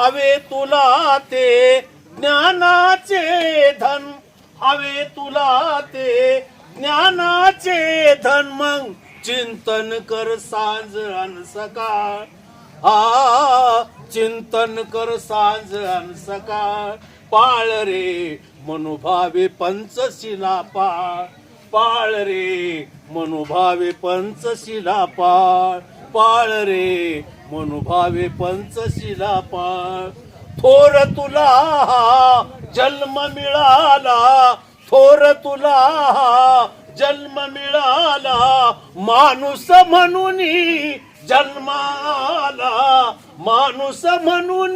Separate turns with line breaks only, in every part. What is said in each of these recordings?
हवे तुला ते ज्ञानाचे धन. हवे तुला ते ज्ञानाचे धन. मग चिंतन कर सांज अन सकाळ. हा चिंतन कर सांज अन सकाळ. पाळ रे मनुभावे पंचशिला पाळ. पाळ रे मनुभावे पंचशिला पाळ. पाळ रे मनुभावे पंचशिला पाळ. थोर तुला हा जन्म मिळाला थोर तुला हा जन्म मिळाला. माणूस म्हणून जन्माला माणूस म्हणून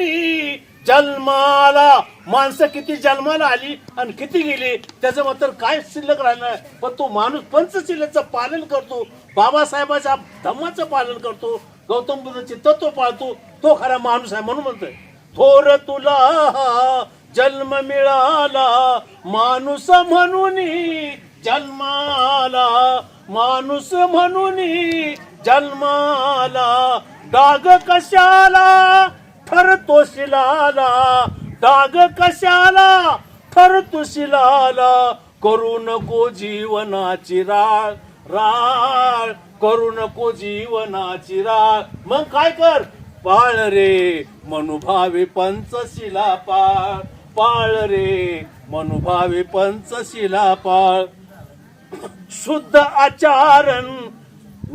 जन्माला. माणसं किती जन्माला आली आणि किती गेली त्याचं मात्र काय शिल्लक राहिलं पण तो माणूस पंचशिलेचं पालन करतो. बाबासाहेबाच्या धम्माचं पालन करतो. गौतम बुद्धाचे तत्व पाळतो तो खरा माणूस आहे म्हणून म्हणतोय. थोर तुला जन्म मिळाला माणूस म्हणून जन्माला माणूस म्हणून जन्माला. डाग कशाला? ठरतो शिलाला डाग कशाला? ठरतो शिलाला करू नको जीवनाची राळ राळ. करू नको जीवनाची राग मग काय कर? पाळ रे मनुभावे पंचशिला पाळ. पाळ रे मनुभावे पंचशिला पाळ. शुद्ध आचारण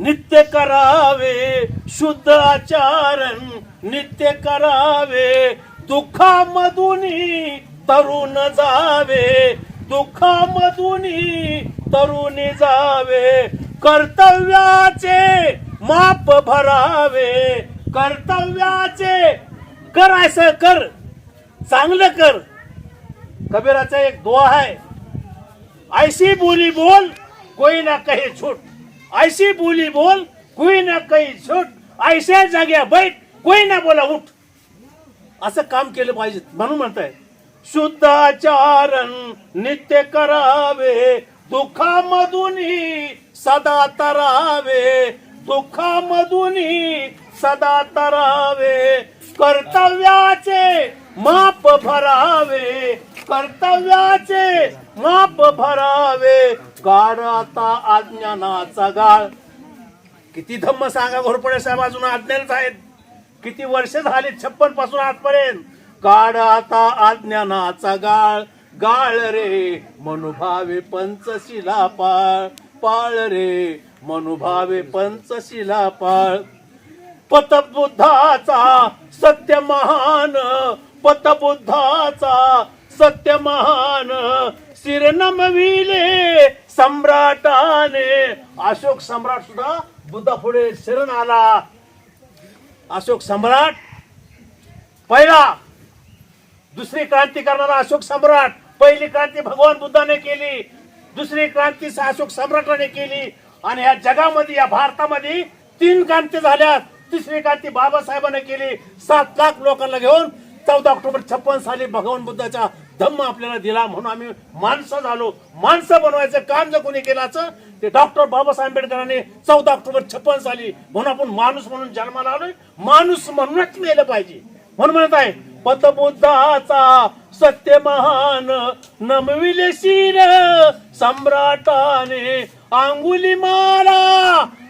नित्य करावे. शुद्ध आचारण नित्य करावे. दुःखामधून तरुण जावे. दुःखामधून तरुणी जावे. कर्तव्याचे माप भरावे. कर्तव्याचे कर असं कर. चांगलं कर. कबीराचा एक दुआ आहे. ऐसी बोली बोल कोई ना काही छूट. ऐसी बोली बोल कोई ना कही छूट. ऐसे जाग्या बैठ कोई ना बोला उठ. असं काम केलं पाहिजे म्हणून म्हणताय. शुद्धाचारण नित्य करावे. दुःखामधून सदा तरावे दुःखामधून सदा तरावे. कर्तव्याचे माप भरावे कर्तव्याचे माप भरावे. काळ आता अज्ञानाचा गाळ. किती धम्म सांगा घोरपडे साहेब अजून अज्ञानच आहेत. किती वर्ष झाली छप्पनपासून आजपर्यंत. काढ आता अज्ञानाचा गाळ. गाळ रे मनुभावे पंचशिला पाळ. पाळ रे मनुभावे पंचशिला पाळ. पतबुद्धाचा सत्य महान पतबुद्धाचा सत्य महान. शिर नमविले सम्राटाने. अशोक सम्राट सुद्धा बुद्धा पुढे शरण आला. अशोक सम्राट पहिला. दुसरी क्रांती करणारा अशोक सम्राट. पहिली क्रांती भगवान बुद्धाने केली दुसरी क्रांती अशोक सम्राटाने केली आणि या जगामध्ये या भारतामध्ये तीन क्रांती झाल्या तिसरी क्रांती बाबासाहेबांनी केली सात लाख लोकांना घेऊन चौदा ऑक्टोबर छप्पन साली भगवान बुद्धाचा धम्म आपल्याला दिला म्हणून आम्ही माणसं झालो. माणसं बनवायचं काम जर कोणी केलाचं ते डॉक्टर बाबासाहेब आंबेडकरांनी चौदा ऑक्टोबर छप्पन साली म्हणून आपण माणूस म्हणून जन्माला आलोय. माणूस म्हणूनच मेलं पाहिजे. म्हणून म्हणत आहे पतबुद्धाचा सत्य महान नमविले शिर सम्राटाने अंगुली माला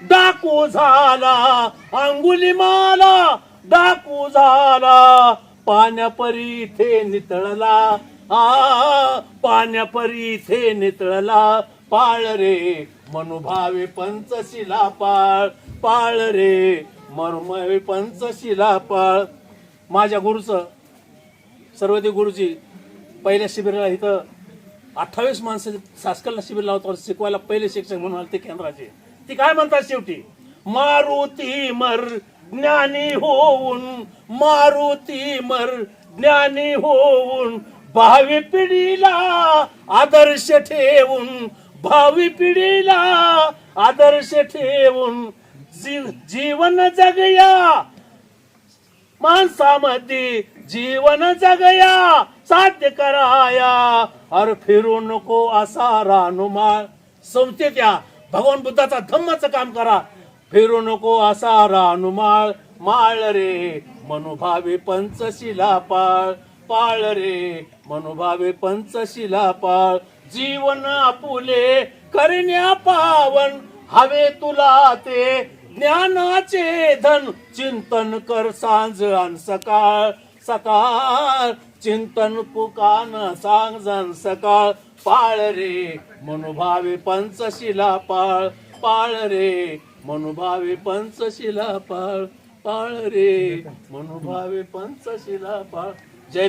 डाकू झाला अंगुली माला डाकू झाला. पाण्यापरी इथे नितळला आ पाण्यापरी इथे नितळला. पाळ रे मनुभावे पंचशिला पाळ पाळ रे मरुमवे पंचशिला पाळ माझ्या गुरुचं सर्वदेव गुरुजी पहिल्या शिबिराला इथं अठ्ठावीस माणसं सासकलला शिबिर लावतो शिकवायला पहिले शिक्षक म्हणून आले ते केंद्राचे. ती काय म्हणतात शेवटी? मारुती मर ज्ञानी होऊन मारुती मर ज्ञानी होऊन भावी पिढीला आदर्श ठेवून भावी पिढीला आदर्श ठेवून जी- जीवन जगया माणसामध्ये जीवन जगया साध्य कराया अर फिरू नको असा रानुमाळ संस्थेत या भगवान बुद्धाचा धम्माचं काम करा. फिरू नको असा रानुमाळ. माळ रे मनुभावे पंचशिला पाळ पाळ रे मनुभावे पंचशिला पाळ जीवन आपुले करण्या पावन. हवे तुला ते ज्ञानाचे धन. चिंतन कर सांज आणि सकाळ. सकाळ. चिंतन पुकान सांग जन सकाळ. पाळ रे मनुभावे पंचशिला पाळ. पाळ रे मनुभावे पंचशिला पाळ. पाळ रे मनुभावे पंचशिला पाळ. जय